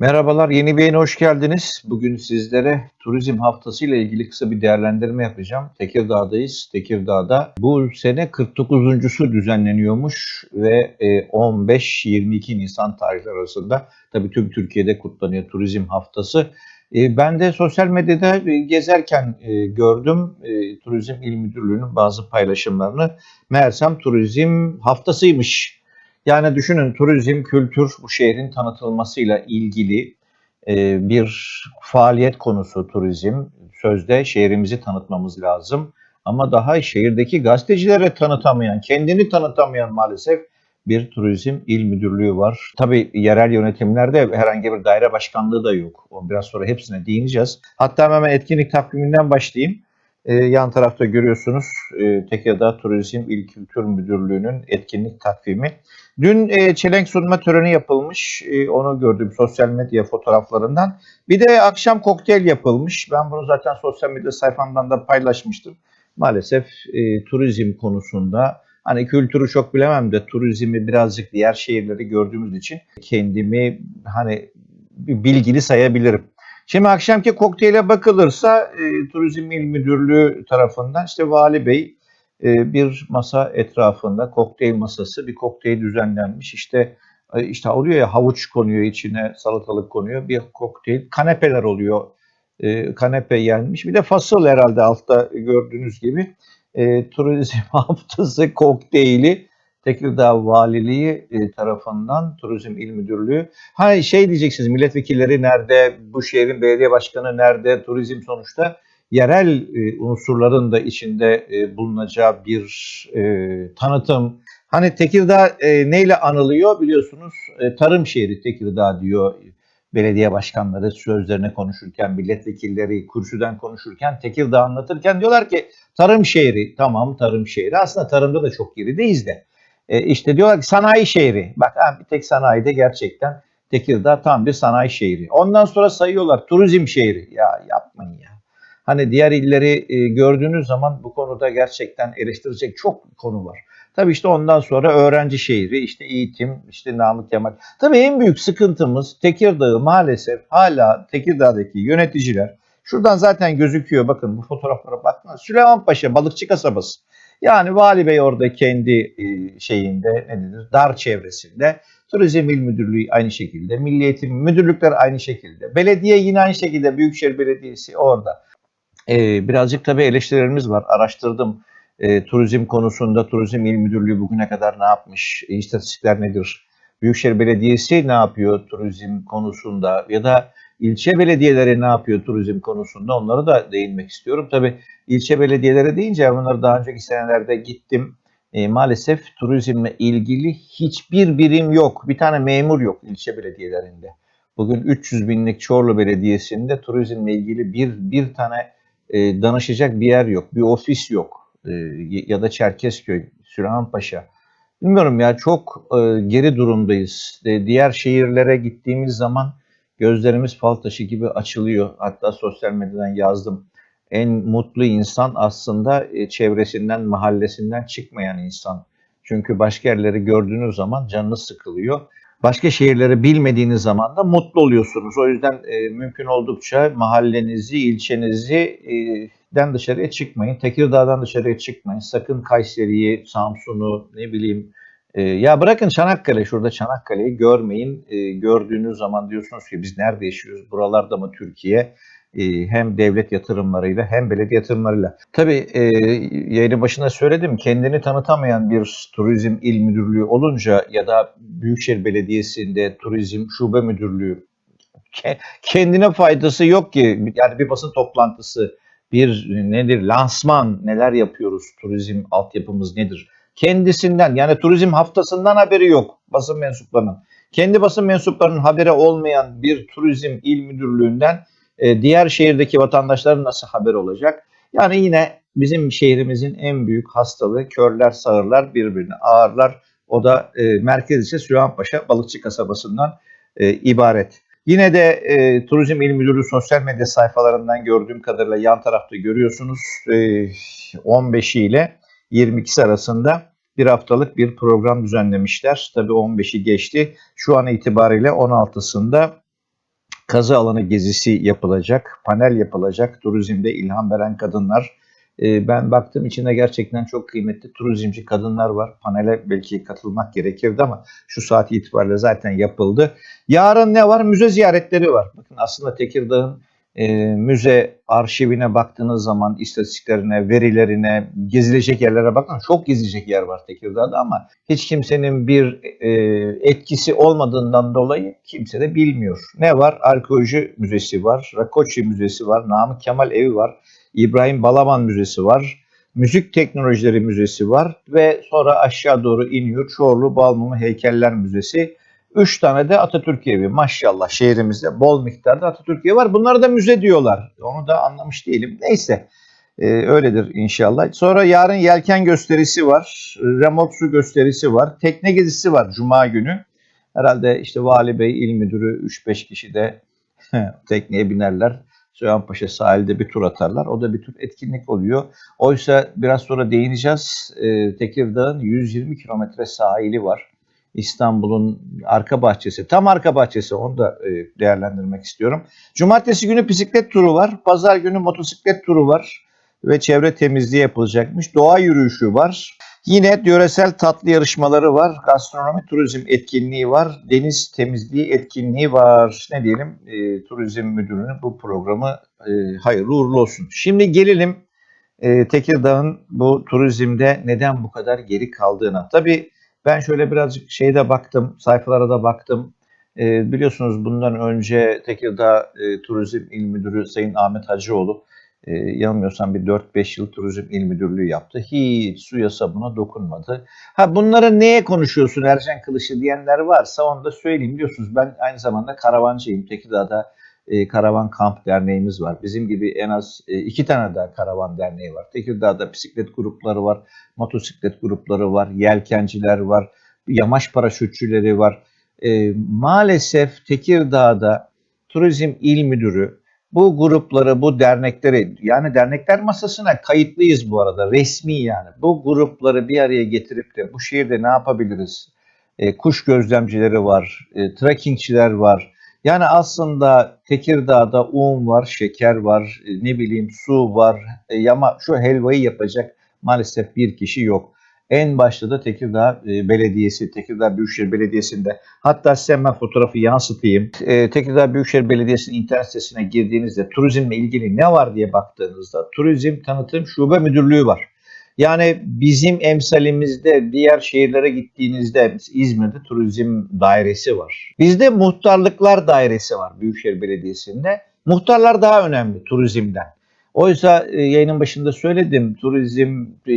Merhabalar, yeni bir yayına hoş geldiniz. Bugün sizlere turizm haftası ile ilgili kısa bir değerlendirme yapacağım. Tekirdağ'dayız. Tekirdağ'da bu sene 49.sü düzenleniyormuş ve e, 15-22 Nisan tarihleri arasında tabii tüm Türkiye'de kutlanıyor turizm haftası. E, Ben de sosyal medyada e, gezerken e, gördüm e, Turizm İl Müdürlüğü'nün bazı paylaşımlarını. Meğersem turizm haftasıymış. Yani düşünün turizm, kültür bu şehrin tanıtılmasıyla ilgili e, bir faaliyet konusu turizm. Sözde şehrimizi tanıtmamız lazım. Ama daha şehirdeki gazetecilere tanıtamayan, kendini tanıtamayan maalesef bir turizm il müdürlüğü var. Tabii yerel yönetimlerde herhangi bir daire başkanlığı da yok. Biraz sonra hepsine değineceğiz. Hatta hemen etkinlik takviminden başlayayım. Ee, yan tarafta görüyorsunuz e, Tekirdağ Turizm İl Kültür Müdürlüğü'nün etkinlik takvimi. Dün e, çelenk sunma töreni yapılmış. E, onu gördüm sosyal medya fotoğraflarından. Bir de akşam kokteyl yapılmış. Ben bunu zaten sosyal medya sayfamdan da paylaşmıştım. Maalesef e, turizm konusunda hani kültürü çok bilemem de turizmi birazcık diğer şehirleri gördüğümüz için kendimi hani bilgili sayabilirim. Şimdi akşamki kokteyle bakılırsa e, Turizm İl Müdürlüğü tarafından işte Vali Bey e, bir masa etrafında kokteyl masası bir kokteyl düzenlenmiş. İşte e, işte oluyor ya havuç konuyor içine salatalık konuyor bir kokteyl kanepeler oluyor. E, kanepe yenmiş. Bir de fasıl herhalde altta gördüğünüz gibi e, turizm haftası kokteyli Tekirdağ Valiliği e, tarafından Turizm İl Müdürlüğü. Ha şey diyeceksiniz milletvekilleri nerede, bu şehrin belediye başkanı nerede, turizm sonuçta yerel e, unsurların da içinde e, bulunacağı bir tanıtım. Hani Tekirdağ neyle anılıyor biliyorsunuz tarım şehri Tekirdağ diyor belediye başkanları sözlerine konuşurken, milletvekilleri kürsüden konuşurken, Tekirdağ anlatırken diyorlar ki tarım şehri. Tamam tarım şehri. Aslında tarımda da çok gerideyiz de. E, işte diyorlar ki sanayi şehri. Bak ha, bir tek sanayide gerçekten Tekirdağ tam bir sanayi şehri. Ondan sonra sayıyorlar turizm şehri. Ya yapmayın ya. Hani diğer illeri e, gördüğünüz zaman bu konuda gerçekten eleştirecek çok konu var. Tabii işte ondan sonra öğrenci şehri, işte eğitim, işte Namık Kemal. Tabii en büyük sıkıntımız Tekirdağ'ı maalesef hala Tekirdağ'daki yöneticiler, şuradan zaten gözüküyor bakın bu fotoğraflara bakın. Süleymanpaşa balıkçı kasabası. Yani Vali Bey orada kendi e, şeyinde ne denir, dar çevresinde. Turizm İl Müdürlüğü aynı şekilde, Milli Eğitim Müdürlükler aynı şekilde. Belediye yine aynı şekilde, Büyükşehir Belediyesi orada. Ee, birazcık tabii eleştirilerimiz var. Araştırdım. Ee, turizm konusunda Turizm İl Müdürlüğü bugüne kadar ne yapmış? E, istatistikler nedir? Büyükşehir Belediyesi ne yapıyor turizm konusunda? Ya da ilçe belediyeleri ne yapıyor turizm konusunda? Onlara da değinmek istiyorum. Tabii ilçe belediyeleri deyince bunları daha önceki senelerde gittim. E, maalesef turizmle ilgili hiçbir birim yok. Bir tane memur yok ilçe belediyelerinde. Bugün 300 binlik Çorlu Belediyesi'nde turizmle ilgili bir, bir tane e, danışacak bir yer yok. Bir ofis yok. E, ya da Çerkezköy, Süleymanpaşa. Bilmiyorum ya çok e, geri durumdayız. E, diğer şehirlere gittiğimiz zaman gözlerimiz fal taşı gibi açılıyor. Hatta sosyal medyadan yazdım. En mutlu insan aslında e, çevresinden, mahallesinden çıkmayan insan. Çünkü başka yerleri gördüğünüz zaman canınız sıkılıyor. Başka şehirleri bilmediğiniz zaman da mutlu oluyorsunuz. O yüzden e, mümkün oldukça mahallenizi, ilçenizi e, den dışarıya çıkmayın. Tekirdağ'dan dışarıya çıkmayın. Sakın Kayseri'yi, Samsun'u, ne bileyim e, ya bırakın Çanakkale, şurada Çanakkale'yi görmeyin. E, gördüğünüz zaman diyorsunuz ki biz nerede yaşıyoruz? Buralarda mı Türkiye? E, hem devlet yatırımlarıyla hem belediye yatırımlarıyla. Tabii e, yayının başında söyledim kendini tanıtamayan bir turizm il müdürlüğü olunca ya da Büyükşehir Belediyesi'nde turizm şube müdürlüğü ke- kendine faydası yok ki. Yani bir basın toplantısı, bir nedir lansman, neler yapıyoruz, turizm altyapımız nedir? Kendisinden yani turizm haftasından haberi yok basın mensuplarının. Kendi basın mensuplarının haberi olmayan bir turizm il müdürlüğünden e, diğer şehirdeki vatandaşların nasıl haber olacak? Yani yine bizim şehrimizin en büyük hastalığı körler sağırlar birbirini ağırlar. O da e, merkez ise Süleymanpaşa Balıkçı kasabasından e, ibaret. Yine de e, Turizm İl Müdürlüğü sosyal medya sayfalarından gördüğüm kadarıyla yan tarafta görüyorsunuz e, 15 ile 22'si arasında bir haftalık bir program düzenlemişler. Tabii 15'i geçti. Şu an itibariyle 16'sında kazı alanı gezisi yapılacak, panel yapılacak, turizmde ilham veren kadınlar. Ee, ben baktım içinde gerçekten çok kıymetli turizmci kadınlar var. Panele belki katılmak gerekirdi ama şu saat itibariyle zaten yapıldı. Yarın ne var? Müze ziyaretleri var. Bakın aslında Tekirdağ'ın e, müze arşivine baktığınız zaman istatistiklerine, verilerine, gezilecek yerlere bakın. Çok gezilecek yer var Tekirdağ'da ama hiç kimsenin bir e, etkisi olmadığından dolayı kimse de bilmiyor. Ne var? Arkeoloji Müzesi var, Rakoçi Müzesi var, Namık Kemal Evi var, İbrahim Balaban Müzesi var, Müzik Teknolojileri Müzesi var ve sonra aşağı doğru iniyor Çorlu Balmumu Heykeller Müzesi. Üç tane de Atatürk evi maşallah şehrimizde bol miktarda Atatürk evi var. Bunları da müze diyorlar. Onu da anlamış değilim. Neyse e, öyledir inşallah. Sonra yarın yelken gösterisi var. Remote su gösterisi var. Tekne gezisi var Cuma günü. Herhalde işte Vali Bey, İl Müdürü 3-5 kişi de tekneye binerler. Süleymanpaşa sahilde bir tur atarlar. O da bir tür etkinlik oluyor. Oysa biraz sonra değineceğiz. E, Tekirdağ'ın 120 kilometre sahili var. İstanbul'un arka bahçesi, tam arka bahçesi onu da e, değerlendirmek istiyorum. Cumartesi günü bisiklet turu var, pazar günü motosiklet turu var ve çevre temizliği yapılacakmış. Doğa yürüyüşü var. Yine yöresel tatlı yarışmaları var. Gastronomi turizm etkinliği var. Deniz temizliği etkinliği var. Ne diyelim e, turizm müdürünün bu programı e, hayırlı uğurlu olsun. Şimdi gelelim e, Tekirdağ'ın bu turizmde neden bu kadar geri kaldığına. Tabii ben şöyle birazcık şeyde baktım, sayfalara da baktım. E, biliyorsunuz bundan önce Tekirdağ e, Turizm İl Müdürü Sayın Ahmet Hacıoğlu e, yanılmıyorsam bir 4-5 yıl turizm il müdürlüğü yaptı. Hiç suya sabuna dokunmadı. Ha bunları neye konuşuyorsun Ercan Kılıç'ı diyenler varsa onu da söyleyeyim. Biliyorsunuz ben aynı zamanda karavancıyım. Tekirdağ'da e, Karavan Kamp Derneğimiz var. Bizim gibi en az e, iki tane daha karavan derneği var. Tekirdağ'da bisiklet grupları var, motosiklet grupları var, yelkenciler var, yamaç paraşütçüleri var. E, maalesef Tekirdağ'da Turizm İl Müdürü bu grupları, bu dernekleri yani dernekler masasına kayıtlıyız bu arada resmi yani. Bu grupları bir araya getirip de bu şehirde ne yapabiliriz? E, kuş gözlemcileri var, e, trekkingçiler var. Yani aslında Tekirdağ'da un var, şeker var, e, ne bileyim su var. E, ama şu helvayı yapacak maalesef bir kişi yok. En başta da Tekirdağ e, Belediyesi, Tekirdağ Büyükşehir Belediyesi'nde. Hatta size ben fotoğrafı yansıtayım. Tekirdağ Büyükşehir Belediyesi'nin internet sitesine girdiğinizde turizmle ilgili ne var diye baktığınızda Turizm Tanıtım Şube Müdürlüğü var. Yani bizim emsalimizde diğer şehirlere gittiğinizde İzmir'de turizm dairesi var. Bizde muhtarlıklar dairesi var Büyükşehir Belediyesi'nde. Muhtarlar daha önemli turizmden. Oysa e, yayının başında söyledim turizm e,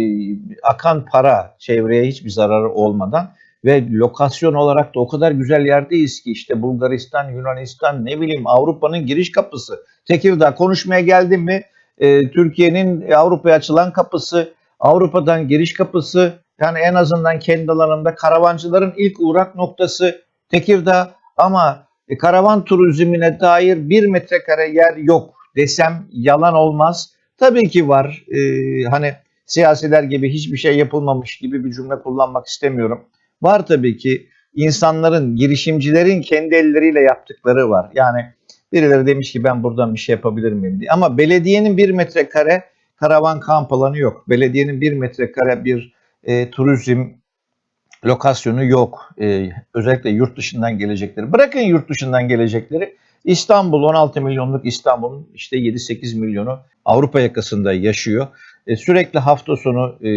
akan para çevreye hiçbir zararı olmadan ve lokasyon olarak da o kadar güzel yerdeyiz ki işte Bulgaristan, Yunanistan ne bileyim Avrupa'nın giriş kapısı. Tekirdağ konuşmaya geldim mi e, Türkiye'nin Avrupa'ya açılan kapısı, Avrupa'dan giriş kapısı yani en azından kendi alanında karavancıların ilk uğrak noktası Tekirdağ ama e, karavan turizmine dair bir metrekare yer yok desem yalan olmaz. Tabii ki var. Ee, hani siyasiler gibi hiçbir şey yapılmamış gibi bir cümle kullanmak istemiyorum. Var tabii ki insanların, girişimcilerin kendi elleriyle yaptıkları var. Yani birileri demiş ki ben buradan bir şey yapabilir miyim diye. Ama belediyenin bir metrekare karavan kamp alanı yok. Belediyenin bir metrekare bir e, turizm lokasyonu yok. E, özellikle yurt dışından gelecekleri. Bırakın yurt dışından gelecekleri. İstanbul 16 milyonluk İstanbul'un işte 7-8 milyonu Avrupa yakasında yaşıyor. E, sürekli hafta sonu e,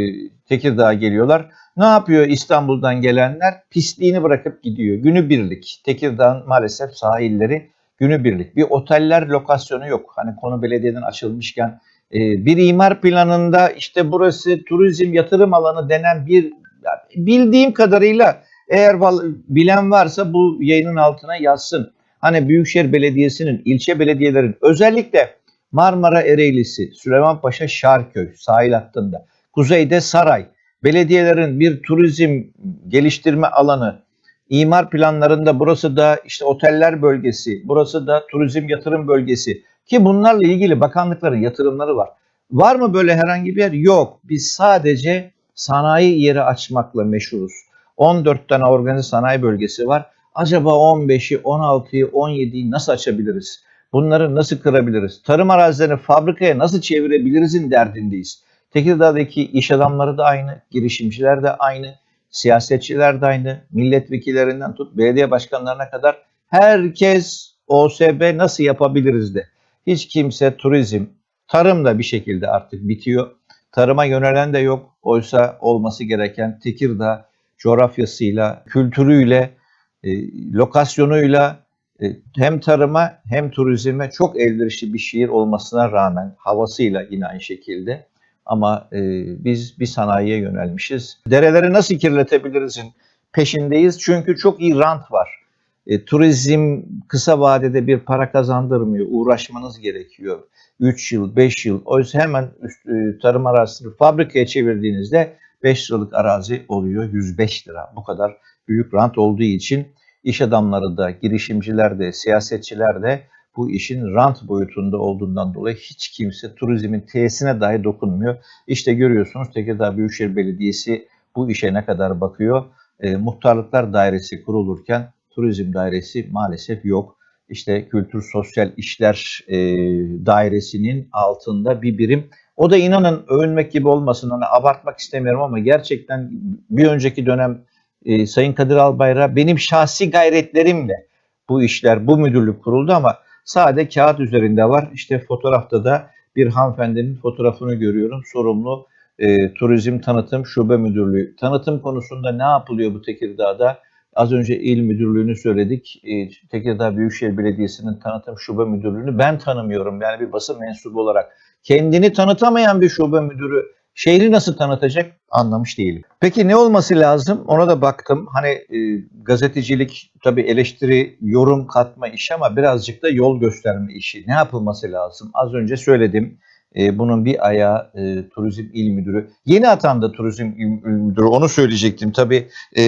Tekirdağ'a geliyorlar. Ne yapıyor İstanbul'dan gelenler? Pisliğini bırakıp gidiyor. Günübirlik. Tekirdağ'ın maalesef sahilleri günübirlik. Bir oteller lokasyonu yok. Hani konu belediyeden açılmışken bir imar planında işte burası turizm yatırım alanı denen bir bildiğim kadarıyla eğer bilen varsa bu yayının altına yazsın. Hani Büyükşehir Belediyesi'nin, ilçe belediyelerin özellikle Marmara Ereğlisi, Süleymanpaşa Şarköy sahil hattında, kuzeyde Saray, belediyelerin bir turizm geliştirme alanı, imar planlarında burası da işte oteller bölgesi, burası da turizm yatırım bölgesi ki bunlarla ilgili bakanlıkların yatırımları var. Var mı böyle herhangi bir yer? Yok. Biz sadece sanayi yeri açmakla meşhuruz. 14 tane organize sanayi bölgesi var. Acaba 15'i, 16'yı, 17'yi nasıl açabiliriz? Bunları nasıl kırabiliriz? Tarım arazilerini fabrikaya nasıl çevirebilirizin derdindeyiz. Tekirdağ'daki iş adamları da aynı, girişimciler de aynı, siyasetçiler de aynı, milletvekillerinden tut belediye başkanlarına kadar herkes OSB nasıl yapabiliriz de. Hiç kimse turizm, tarım da bir şekilde artık bitiyor. Tarıma yönelen de yok. Oysa olması gereken Tekirdağ coğrafyasıyla, kültürüyle, e, lokasyonuyla e, hem tarıma hem turizme çok elverişli bir şehir olmasına rağmen havasıyla yine aynı şekilde ama e, biz bir sanayiye yönelmişiz. Dereleri nasıl kirletebilirizin peşindeyiz çünkü çok iyi rant var. E, turizm kısa vadede bir para kazandırmıyor. Uğraşmanız gerekiyor. 3 yıl, 5 yıl. Oysa hemen üst, e, tarım arazisini fabrikaya çevirdiğinizde 5 liralık arazi oluyor 105 lira. Bu kadar büyük rant olduğu için iş adamları da, girişimciler de, siyasetçiler de bu işin rant boyutunda olduğundan dolayı hiç kimse turizmin tesisine dahi dokunmuyor. İşte görüyorsunuz Tekirdağ Büyükşehir Belediyesi bu işe ne kadar bakıyor. E, muhtarlıklar dairesi kurulurken turizm dairesi maalesef yok. İşte Kültür Sosyal İşler e, Dairesi'nin altında bir birim. O da inanın övünmek gibi olmasın, hani abartmak istemiyorum ama gerçekten bir önceki dönem e, Sayın Kadir Albayrak benim şahsi gayretlerimle bu işler, bu müdürlük kuruldu ama sade kağıt üzerinde var. İşte fotoğrafta da bir hanımefendinin fotoğrafını görüyorum. Sorumlu e, Turizm Tanıtım Şube Müdürlüğü. Tanıtım konusunda ne yapılıyor bu Tekirdağ'da? Az önce il müdürlüğünü söyledik. E, Tekirdağ Büyükşehir Belediyesi'nin tanıtım şube müdürlüğünü ben tanımıyorum. Yani bir basın mensubu olarak. Kendini tanıtamayan bir şube müdürü şehri nasıl tanıtacak anlamış değilim. Peki ne olması lazım? Ona da baktım. Hani e, gazetecilik tabii eleştiri, yorum katma işi ama birazcık da yol gösterme işi. Ne yapılması lazım? Az önce söyledim. E, bunun bir ayağı e, turizm il müdürü. Yeni atandı turizm il müdürü onu söyleyecektim. Tabii e,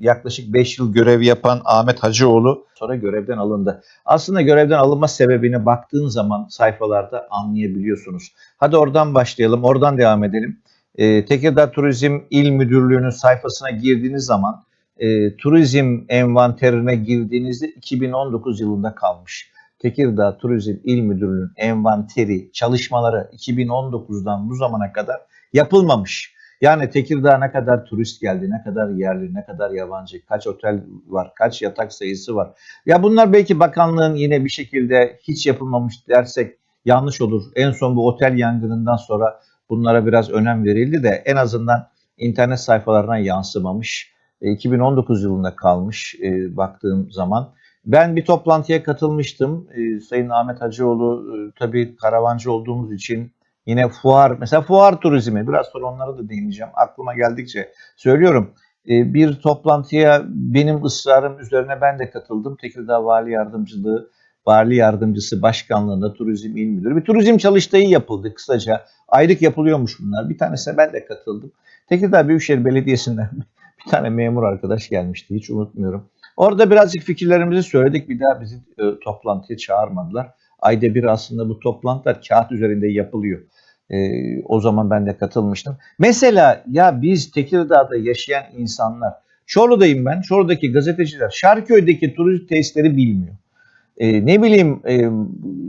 yaklaşık 5 yıl görev yapan Ahmet Hacıoğlu sonra görevden alındı. Aslında görevden alınma sebebine baktığın zaman sayfalarda anlayabiliyorsunuz. Hadi oradan başlayalım, oradan devam edelim. E, Tekirdağ Turizm İl Müdürlüğü'nün sayfasına girdiğiniz zaman e, turizm envanterine girdiğinizde 2019 yılında kalmış. Tekirdağ Turizm İl Müdürlüğü'nün envanteri, çalışmaları 2019'dan bu zamana kadar yapılmamış. Yani Tekirdağ ne kadar turist geldi, ne kadar yerli, ne kadar yabancı, kaç otel var, kaç yatak sayısı var. Ya bunlar belki bakanlığın yine bir şekilde hiç yapılmamış dersek yanlış olur. En son bu otel yangınından sonra bunlara biraz önem verildi de en azından internet sayfalarına yansımamış. E, 2019 yılında kalmış e, baktığım zaman. Ben bir toplantıya katılmıştım. Ee, Sayın Ahmet Hacıoğlu e, tabii karavancı olduğumuz için yine fuar, mesela fuar turizmi biraz sonra onlara da değineceğim. Aklıma geldikçe söylüyorum. Ee, bir toplantıya benim ısrarım üzerine ben de katıldım. Tekirdağ Vali Yardımcılığı, Vali Yardımcısı Başkanlığında Turizm İl Müdürü. Bir turizm çalıştayı yapıldı kısaca. Aylık yapılıyormuş bunlar. Bir tanesine ben de katıldım. Tekirdağ Büyükşehir Belediyesi'nden bir tane memur arkadaş gelmişti. Hiç unutmuyorum. Orada birazcık fikirlerimizi söyledik. Bir daha bizi e, toplantıya çağırmadılar. Ayda bir aslında bu toplantılar kağıt üzerinde yapılıyor. E, o zaman ben de katılmıştım. Mesela ya biz Tekirdağ'da yaşayan insanlar, Çorlu'dayım ben, Çorlu'daki gazeteciler Şarköy'deki turizm tesisleri bilmiyor. E, ne bileyim e,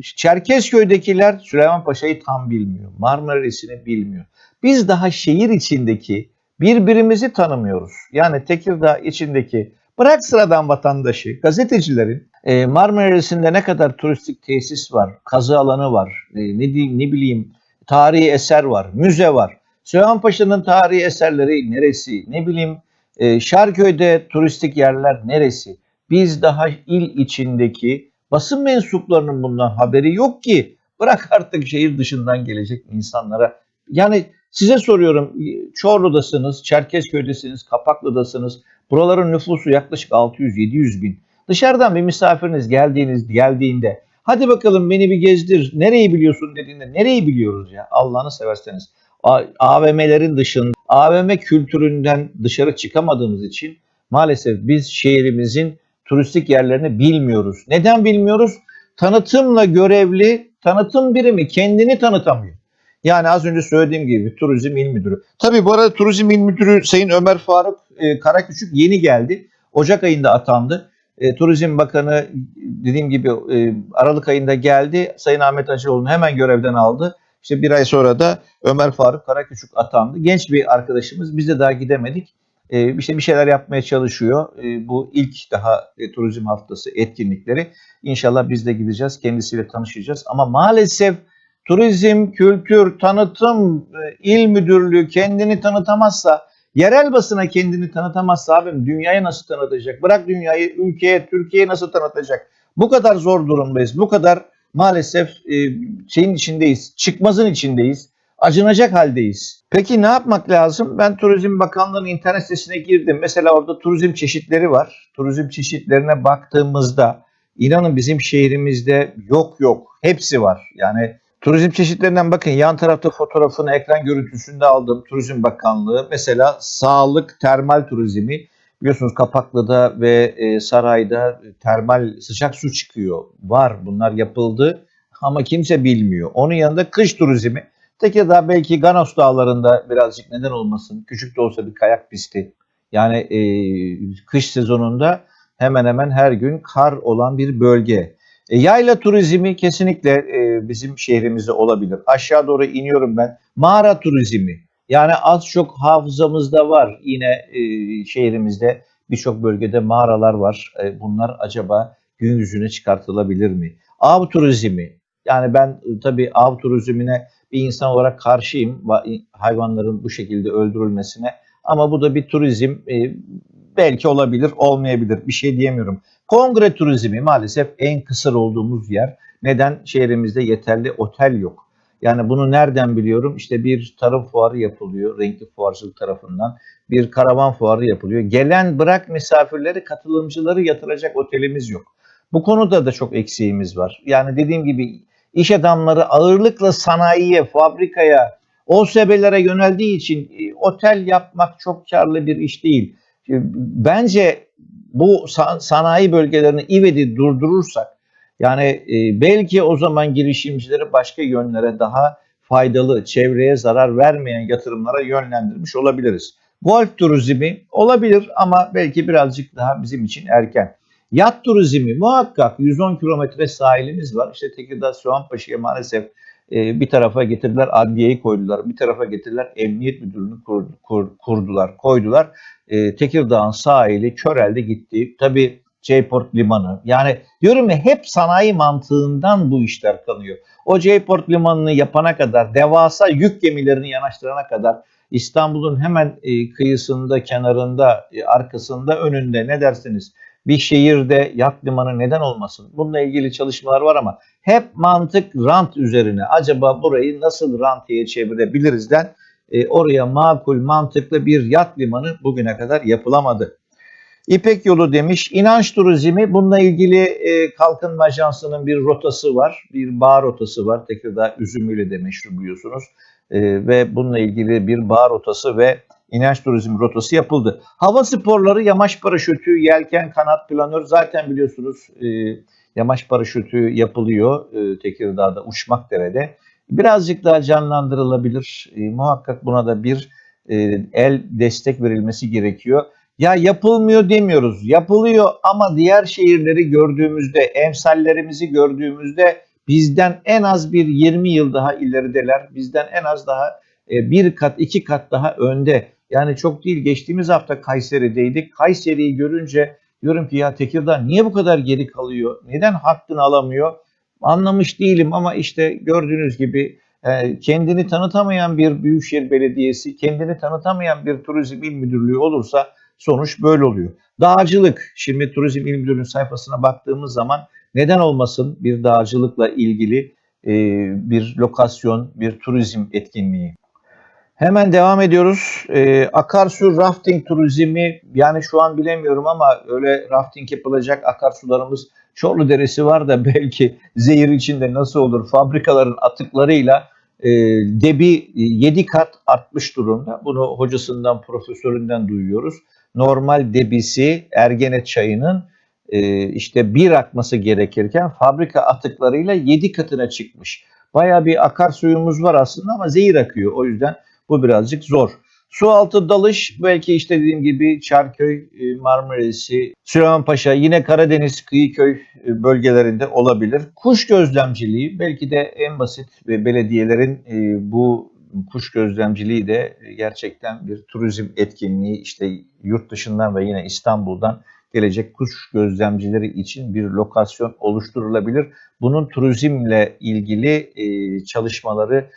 Çerkezköy'dekiler Süleyman Paşa'yı tam bilmiyor. Marmaris'ini bilmiyor. Biz daha şehir içindeki birbirimizi tanımıyoruz. Yani Tekirdağ içindeki Bırak sıradan vatandaşı, gazetecilerin e, Marmaris'inde ne kadar turistik tesis var, kazı alanı var, e, ne ne bileyim tarihi eser var, müze var. Süleymanpaşa'nın tarihi eserleri neresi? Ne bileyim e, Şarköy'de turistik yerler neresi? Biz daha il içindeki basın mensuplarının bundan haberi yok ki. Bırak artık şehir dışından gelecek insanlara. Yani size soruyorum Çorlu'dasınız, Çerkezköy'desiniz, Kapaklı'dasınız. Buraların nüfusu yaklaşık 600-700 bin. Dışarıdan bir misafiriniz geldiğiniz geldiğinde hadi bakalım beni bir gezdir nereyi biliyorsun dediğinde nereyi biliyoruz ya Allah'ını severseniz. AVM'lerin dışında AVM kültüründen dışarı çıkamadığımız için maalesef biz şehrimizin turistik yerlerini bilmiyoruz. Neden bilmiyoruz? Tanıtımla görevli tanıtım birimi kendini tanıtamıyor. Yani az önce söylediğim gibi Turizm İl Müdürü. Tabii bu arada Turizm İl Müdürü Sayın Ömer Faruk e, Karaküçük yeni geldi. Ocak ayında atandı. E, Turizm Bakanı dediğim gibi e, Aralık ayında geldi. Sayın Ahmet Hacıoğlu'nu hemen görevden aldı. İşte bir ay sonra da Ömer Faruk Karaküçük atandı. Genç bir arkadaşımız. Biz de daha gidemedik. E, işte bir şeyler yapmaya çalışıyor. E, bu ilk daha e, turizm haftası etkinlikleri. İnşallah biz de gideceğiz. Kendisiyle tanışacağız. Ama maalesef turizm, kültür, tanıtım, e, il müdürlüğü kendini tanıtamazsa, yerel basına kendini tanıtamazsa abim dünyaya nasıl tanıtacak? Bırak dünyayı, ülkeye, Türkiye'ye nasıl tanıtacak? Bu kadar zor durumdayız. Bu kadar maalesef e, şeyin içindeyiz. Çıkmazın içindeyiz. Acınacak haldeyiz. Peki ne yapmak lazım? Ben Turizm Bakanlığı'nın internet sitesine girdim. Mesela orada turizm çeşitleri var. Turizm çeşitlerine baktığımızda inanın bizim şehrimizde yok yok. Hepsi var. Yani turizm çeşitlerinden bakın yan tarafta fotoğrafını ekran görüntüsünde aldım. Turizm Bakanlığı mesela sağlık termal turizmi biliyorsunuz Kapaklı'da ve e, Saray'da termal sıcak su çıkıyor. Var bunlar yapıldı ama kimse bilmiyor. Onun yanında kış turizmi. Tekirdağ belki Ganos Dağları'nda birazcık neden olmasın. Küçük de olsa bir kayak pisti. Yani e, kış sezonunda hemen hemen her gün kar olan bir bölge. E, yayla turizmi kesinlikle e, bizim şehrimizde olabilir. Aşağı doğru iniyorum ben. Mağara turizmi. Yani az çok hafızamızda var. Yine e, şehrimizde birçok bölgede mağaralar var. E, bunlar acaba gün yüzüne çıkartılabilir mi? Av turizmi. Yani ben e, tabii av turizmine bir insan olarak karşıyım hayvanların bu şekilde öldürülmesine. Ama bu da bir turizm e, belki olabilir, olmayabilir. Bir şey diyemiyorum. Kongre turizmi maalesef en kısır olduğumuz yer. Neden? Şehrimizde yeterli otel yok. Yani bunu nereden biliyorum? İşte bir tarım fuarı yapılıyor renkli fuarcılık tarafından. Bir karavan fuarı yapılıyor. Gelen bırak misafirleri, katılımcıları yatıracak otelimiz yok. Bu konuda da çok eksiğimiz var. Yani dediğim gibi iş adamları ağırlıkla sanayiye, fabrikaya, OSB'lere yöneldiği için e, otel yapmak çok karlı bir iş değil. Bence bu sanayi bölgelerini ivedi durdurursak yani e, belki o zaman girişimcileri başka yönlere daha faydalı, çevreye zarar vermeyen yatırımlara yönlendirmiş olabiliriz. Golf turizmi olabilir ama belki birazcık daha bizim için erken. Yat turizmi muhakkak 110 kilometre sahilimiz var. İşte Tekirdağ Soğanpaşa'ya maalesef e, bir tarafa getirdiler adliyeyi koydular. Bir tarafa getirdiler emniyet kur, kurdular, koydular. E, Tekirdağ'ın sahili körelde gitti. Tabii J-Port limanı. Yani diyorum ya hep sanayi mantığından bu işler kanıyor. O J-Port limanını yapana kadar, devasa yük gemilerini yanaştırana kadar İstanbul'un hemen e, kıyısında, kenarında, arkasında, önünde ne dersiniz? Bir şehirde yat limanı neden olmasın? Bununla ilgili çalışmalar var ama hep mantık rant üzerine. Acaba burayı nasıl rantiye çevirebilirizden e, oraya makul mantıklı bir yat limanı bugüne kadar yapılamadı. İpek yolu demiş. İnanç turizmi bununla ilgili e, Kalkınma Ajansı'nın bir rotası var. Bir bağ rotası var. Tekirdağ üzümüyle de meşhur biliyorsunuz. E, ve bununla ilgili bir bağ rotası ve inanç turizm rotası yapıldı. Hava sporları, yamaç paraşütü, yelken, kanat, planör zaten biliyorsunuz e, yamaç paraşütü yapılıyor e, Tekirdağ'da, Uçmakdere'de. Birazcık daha canlandırılabilir. E, muhakkak buna da bir e, el destek verilmesi gerekiyor. Ya yapılmıyor demiyoruz. Yapılıyor ama diğer şehirleri gördüğümüzde, emsallerimizi gördüğümüzde bizden en az bir 20 yıl daha ilerideler. Bizden en az daha e, bir kat, iki kat daha önde. Yani çok değil geçtiğimiz hafta Kayseri'deydik. Kayseri'yi görünce diyorum ki ya Tekirdağ niye bu kadar geri kalıyor? Neden hakkını alamıyor? Anlamış değilim ama işte gördüğünüz gibi e, kendini tanıtamayan bir büyükşehir belediyesi, kendini tanıtamayan bir turizm il müdürlüğü olursa sonuç böyle oluyor. Dağcılık, şimdi turizm il müdürlüğünün sayfasına baktığımız zaman neden olmasın bir dağcılıkla ilgili e, bir lokasyon, bir turizm etkinliği. Hemen devam ediyoruz. Ee, akarsu rafting turizmi yani şu an bilemiyorum ama öyle rafting yapılacak akarsularımız Çorlu Deresi var da belki zehir içinde nasıl olur fabrikaların atıklarıyla e, debi 7 kat artmış durumda. Bunu hocasından profesöründen duyuyoruz. Normal debisi Ergene çayının e, işte bir akması gerekirken fabrika atıklarıyla 7 katına çıkmış. Baya bir akarsuyumuz var aslında ama zehir akıyor. O yüzden bu birazcık zor. Su altı dalış belki işte dediğim gibi Çarköy, e, Marmara'sı, Süleymanpaşa, yine Karadeniz, Kıyıköy e, bölgelerinde olabilir. Kuş gözlemciliği belki de en basit ve belediyelerin e, bu kuş gözlemciliği de gerçekten bir turizm etkinliği işte yurt dışından ve yine İstanbul'dan gelecek kuş gözlemcileri için bir lokasyon oluşturulabilir. Bunun turizmle ilgili çalışmaları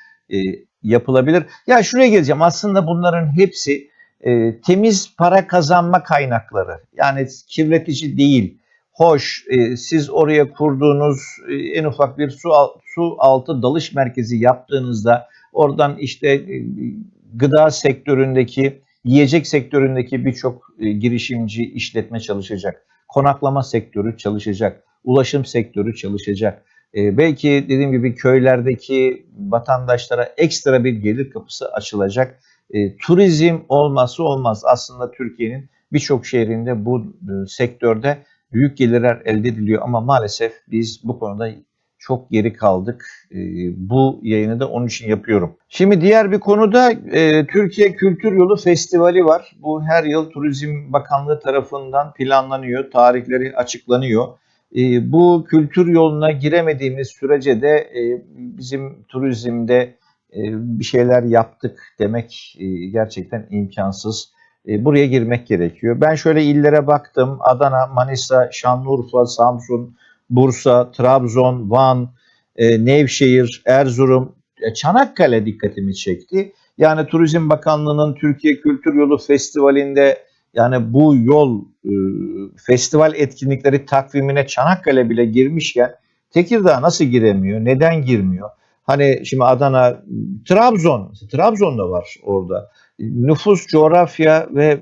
yapılabilir. Ya şuraya geleceğim. Aslında bunların hepsi e, temiz para kazanma kaynakları. Yani kirletici değil. Hoş, e, siz oraya kurduğunuz e, en ufak bir su, al- su altı dalış merkezi yaptığınızda oradan işte e, gıda sektöründeki, yiyecek sektöründeki birçok e, girişimci işletme çalışacak. Konaklama sektörü çalışacak. Ulaşım sektörü çalışacak. E, belki dediğim gibi köylerdeki vatandaşlara ekstra bir gelir kapısı açılacak. E, turizm olması olmaz. Aslında Türkiye'nin birçok şehrinde bu e, sektörde büyük gelirler elde ediliyor ama maalesef biz bu konuda çok geri kaldık. E, bu yayını da onun için yapıyorum. Şimdi diğer bir konuda e, Türkiye Kültür Yolu Festivali var. Bu her yıl Turizm Bakanlığı tarafından planlanıyor, tarihleri açıklanıyor. E, bu kültür yoluna giremediğimiz sürece de e, bizim turizmde e, bir şeyler yaptık demek e, gerçekten imkansız. Buraya girmek gerekiyor. Ben şöyle illere baktım. Adana, Manisa, Şanlıurfa, Samsun, Bursa, Trabzon, Van, Nevşehir, Erzurum, Çanakkale dikkatimi çekti. Yani Turizm Bakanlığı'nın Türkiye Kültür Yolu Festivali'nde yani bu yol e, festival etkinlikleri takvimine Çanakkale bile girmişken Tekirdağ nasıl giremiyor? Neden girmiyor? Hani şimdi Adana, Trabzon, Trabzon'da var orada. Nüfus, coğrafya ve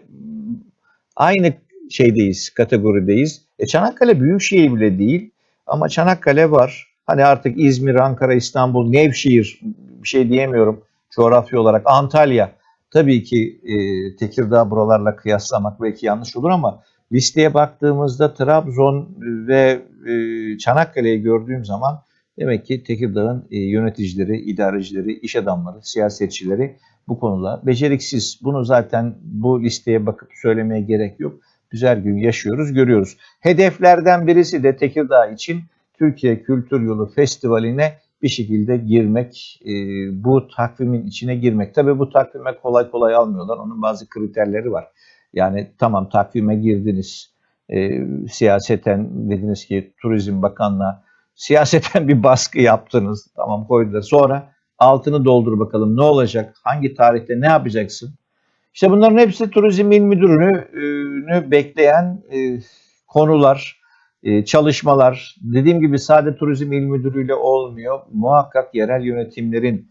aynı şeydeyiz, kategorideyiz. E Çanakkale büyük şehir bile değil ama Çanakkale var. Hani artık İzmir, Ankara, İstanbul, Nevşehir bir şey diyemiyorum coğrafya olarak. Antalya tabii ki e, Tekirdağ buralarla kıyaslamak belki yanlış olur ama listeye baktığımızda Trabzon ve e, Çanakkale'yi gördüğüm zaman demek ki Tekirdağ'ın e, yöneticileri, idarecileri, iş adamları, siyasetçileri bu konuda beceriksiz. Bunu zaten bu listeye bakıp söylemeye gerek yok. Her gün yaşıyoruz, görüyoruz. Hedeflerden birisi de Tekirdağ için Türkiye Kültür Yolu Festivali'ne bir şekilde girmek, e, bu takvimin içine girmek. Tabii bu takvime kolay kolay almıyorlar. Onun bazı kriterleri var. Yani tamam takvime girdiniz, e, siyaseten dediniz ki Turizm Bakanlığı'na siyaseten bir baskı yaptınız. Tamam koydular. Sonra altını doldur bakalım ne olacak, hangi tarihte ne yapacaksın? İşte bunların hepsi Turizm İl Müdürü'nü bekleyen e, konular, e, çalışmalar. Dediğim gibi sadece Turizm İl Müdürü'yle olmuyor. Muhakkak yerel yönetimlerin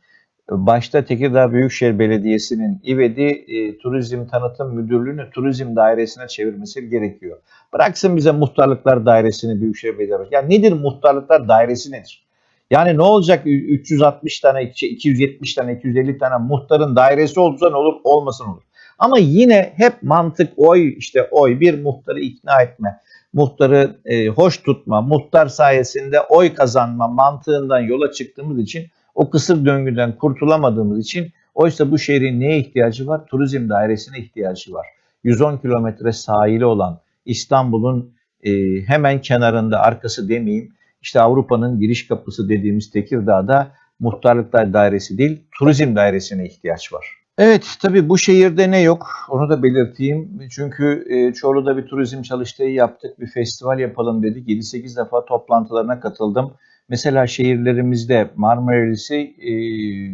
başta Tekirdağ Büyükşehir Belediyesi'nin İVED'i e, Turizm Tanıtım Müdürlüğü'nü turizm dairesine çevirmesi gerekiyor. Bıraksın bize muhtarlıklar dairesini Büyükşehir Belediyesi. Yani nedir muhtarlıklar dairesi nedir? Yani ne olacak 360 tane, 270 tane, 250 tane muhtarın dairesi olsa ne olur, olmasın olur. Ama yine hep mantık oy işte oy bir muhtarı ikna etme, muhtarı e, hoş tutma, muhtar sayesinde oy kazanma mantığından yola çıktığımız için o kısır döngüden kurtulamadığımız için oysa bu şehrin neye ihtiyacı var? Turizm dairesine ihtiyacı var. 110 kilometre sahili olan İstanbul'un e, hemen kenarında arkası demeyeyim işte Avrupa'nın giriş kapısı dediğimiz Tekirdağ'da muhtarlıklar dairesi değil turizm dairesine ihtiyaç var. Evet tabii bu şehirde ne yok onu da belirteyim. Çünkü e, Çorlu'da bir turizm çalıştığı yaptık. Bir festival yapalım dedik. 7-8 defa toplantılarına katıldım. Mesela şehirlerimizde Marmara'sı, e,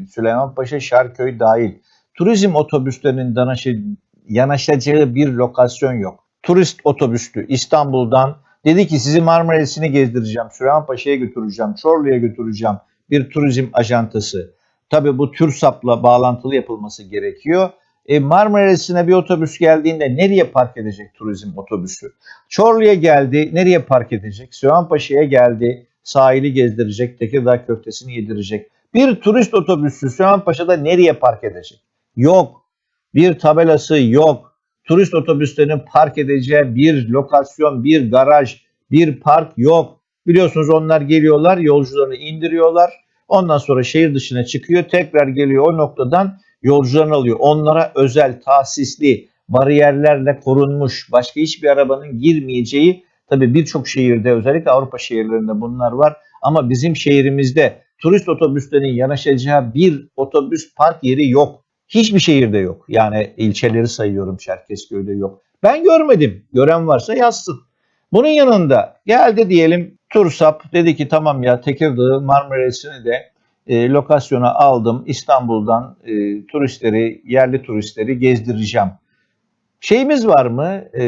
Süleymanpaşa, Şarköy dahil. Turizm otobüslerinin danaşı, yanaşacağı bir lokasyon yok. Turist otobüstü İstanbul'dan dedi ki sizi Marmara'sını gezdireceğim, Süleymanpaşa'ya götüreceğim, Çorlu'ya götüreceğim. Bir turizm ajantası. Tabii bu TÜRSAP'la bağlantılı yapılması gerekiyor. E Marmara'sına bir otobüs geldiğinde nereye park edecek turizm otobüsü? Çorlu'ya geldi, nereye park edecek? Süleymanpaşa'ya geldi, sahili gezdirecek, Tekirdağ köftesini yedirecek. Bir turist otobüsü Süleymanpaşa'da nereye park edecek? Yok. Bir tabelası yok. Turist otobüslerinin park edeceği bir lokasyon, bir garaj, bir park yok. Biliyorsunuz onlar geliyorlar, yolcularını indiriyorlar. Ondan sonra şehir dışına çıkıyor, tekrar geliyor o noktadan yolcularını alıyor. Onlara özel, tahsisli, bariyerlerle korunmuş, başka hiçbir arabanın girmeyeceği tabii birçok şehirde özellikle Avrupa şehirlerinde bunlar var. Ama bizim şehrimizde turist otobüslerinin yanaşacağı bir otobüs park yeri yok. Hiçbir şehirde yok. Yani ilçeleri sayıyorum Çerkezköy'de yok. Ben görmedim. Gören varsa yazsın. Bunun yanında geldi diyelim Tursap dedi ki tamam ya Tekirdağ Marmaris'ini de e, lokasyona aldım. İstanbul'dan e, turistleri, yerli turistleri gezdireceğim. Şeyimiz var mı? E,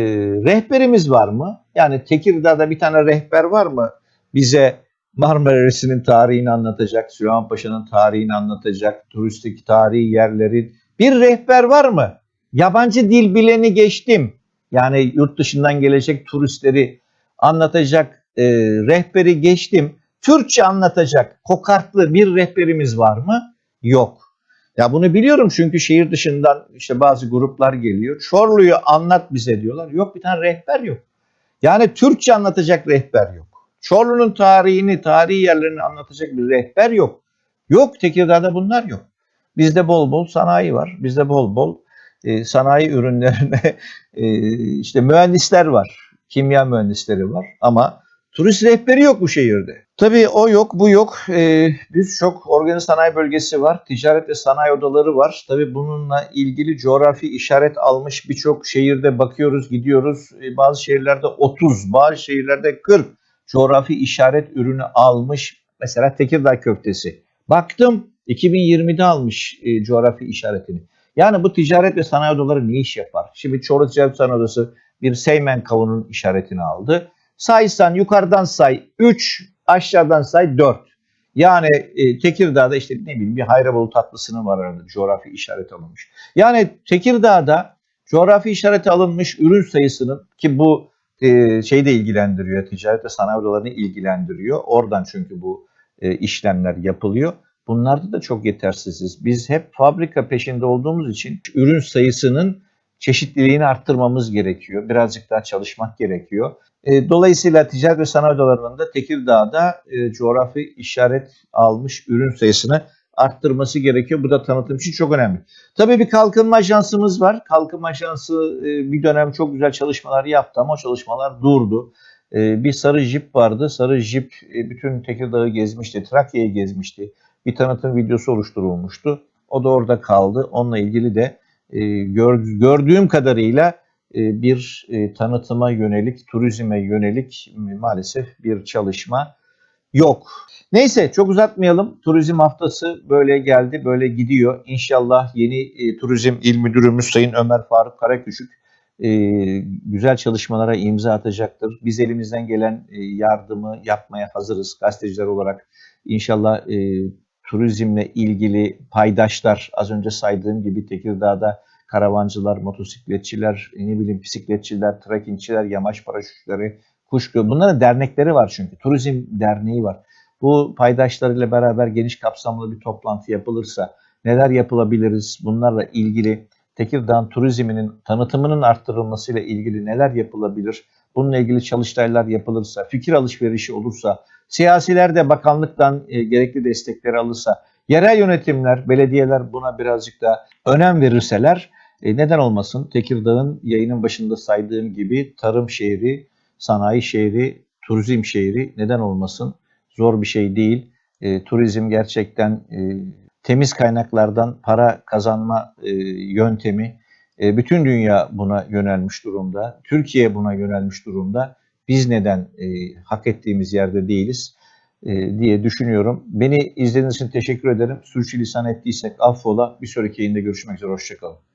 rehberimiz var mı? Yani Tekirdağ'da bir tane rehber var mı? Bize Marmaris'in tarihini anlatacak, Süleyman Paşa'nın tarihini anlatacak, turistik tarihi yerleri. Bir rehber var mı? Yabancı dil bileni geçtim. Yani yurt dışından gelecek turistleri anlatacak e, rehberi geçtim. Türkçe anlatacak kokartlı bir rehberimiz var mı? Yok. Ya bunu biliyorum çünkü şehir dışından işte bazı gruplar geliyor. Çorlu'yu anlat bize diyorlar. Yok bir tane rehber yok. Yani Türkçe anlatacak rehber yok. Çorlu'nun tarihini, tarihi yerlerini anlatacak bir rehber yok. Yok Tekirdağ'da bunlar yok. Bizde bol bol sanayi var. Bizde bol bol e, sanayi ürünlerine e, işte mühendisler var. Kimya mühendisleri var ama turist rehberi yok bu şehirde. Tabii o yok, bu yok. Ee, biz çok organize sanayi bölgesi var. Ticaret ve sanayi odaları var. Tabii bununla ilgili coğrafi işaret almış birçok şehirde bakıyoruz, gidiyoruz. Ee, bazı şehirlerde 30, bazı şehirlerde 40 coğrafi işaret ürünü almış. Mesela Tekirdağ köftesi. Baktım 2020'de almış e, coğrafi işaretini. Yani bu ticaret ve sanayi odaları ne iş yapar? Şimdi Çorlu Ticaret Sanayi Odası bir Seymen kavunun işaretini aldı. Saysan yukarıdan say 3, aşağıdan say 4. Yani e, Tekirdağ'da işte ne bileyim bir Hayrabolu tatlısının var arada coğrafi işaret alınmış. Yani Tekirdağ'da coğrafi işareti alınmış ürün sayısının ki bu e, şeyi de ilgilendiriyor, ticaret ve sanayi odalarını ilgilendiriyor. Oradan çünkü bu e, işlemler yapılıyor. Bunlarda da çok yetersiziz. Biz hep fabrika peşinde olduğumuz için ürün sayısının çeşitliliğini arttırmamız gerekiyor. Birazcık daha çalışmak gerekiyor. E, dolayısıyla ticaret ve sanayi odalarının da Tekirdağ'da e, coğrafi işaret almış ürün sayısını arttırması gerekiyor. Bu da tanıtım için çok önemli. Tabii bir kalkınma ajansımız var. Kalkınma ajansı e, bir dönem çok güzel çalışmalar yaptı ama o çalışmalar durdu. E, bir sarı jip vardı. Sarı jip e, bütün Tekirdağ'ı gezmişti, Trakya'yı gezmişti. Bir tanıtım videosu oluşturulmuştu. O da orada kaldı. Onunla ilgili de e, gör, gördüğüm kadarıyla bir e, tanıtıma yönelik, turizme yönelik maalesef bir çalışma yok. Neyse çok uzatmayalım. Turizm haftası böyle geldi, böyle gidiyor. İnşallah yeni e, turizm il müdürümüz Sayın Ömer Faruk Karaküçük e, güzel çalışmalara imza atacaktır. Biz elimizden gelen e, yardımı yapmaya hazırız gazeteciler olarak. İnşallah e, turizmle ilgili paydaşlar az önce saydığım gibi Tekirdağ'da karavancılar, motosikletçiler, ne bileyim bisikletçiler, trekkingçiler, yamaç paraşütleri, kuşku bunların dernekleri var çünkü. Turizm derneği var. Bu paydaşlarıyla beraber geniş kapsamlı bir toplantı yapılırsa neler yapılabiliriz bunlarla ilgili Tekirdağ turizminin tanıtımının arttırılmasıyla ilgili neler yapılabilir? Bununla ilgili çalıştaylar yapılırsa, fikir alışverişi olursa, siyasiler de bakanlıktan e, gerekli destekleri alırsa, yerel yönetimler, belediyeler buna birazcık da önem verirseler e, neden olmasın? Tekirdağ'ın yayının başında saydığım gibi tarım şehri, sanayi şehri, turizm şehri neden olmasın? Zor bir şey değil. E, turizm gerçekten e, temiz kaynaklardan para kazanma e, yöntemi. E, bütün dünya buna yönelmiş durumda. Türkiye buna yönelmiş durumda. Biz neden e, hak ettiğimiz yerde değiliz e, diye düşünüyorum. Beni izlediğiniz için teşekkür ederim. Sürçülisan ettiysek affola. Bir sonraki yayında görüşmek üzere. Hoşçakalın.